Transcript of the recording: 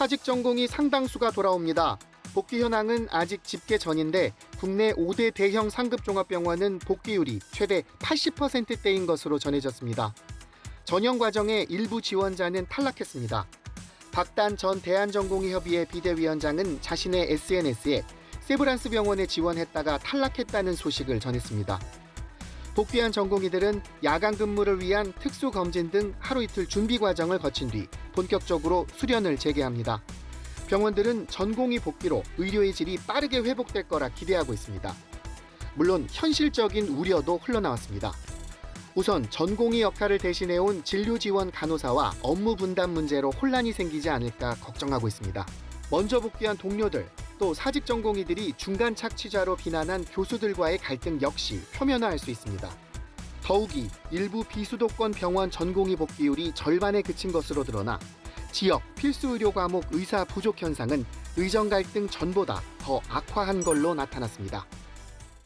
사직 전공이 상당수가 돌아옵니다. 복귀 현황은 아직 집계 전인데 국내 5대 대형 상급 종합병원은 복귀율이 최대 80%대인 것으로 전해졌습니다. 전형 과정의 일부 지원자는 탈락했습니다. 박단 전 대한전공의협의회 비대위원장은 자신의 SNS에 세브란스 병원에 지원했다가 탈락했다는 소식을 전했습니다. 복귀한 전공의들은 야간 근무를 위한 특수 검진 등 하루 이틀 준비 과정을 거친 뒤 본격적으로 수련을 재개합니다. 병원들은 전공의 복귀로 의료의 질이 빠르게 회복될 거라 기대하고 있습니다. 물론 현실적인 우려도 흘러나왔습니다. 우선 전공의 역할을 대신해온 진료 지원 간호사와 업무 분담 문제로 혼란이 생기지 않을까 걱정하고 있습니다. 먼저 복귀한 동료들, 또 사직 전공의들이 중간 착취자로 비난한 교수들과의 갈등 역시 표면화할 수 있습니다. 더욱이 일부 비수도권 병원 전공의 복귀율이 절반에 그친 것으로 드러나 지역 필수 의료 과목 의사 부족 현상은 의정 갈등 전보다 더 악화한 걸로 나타났습니다.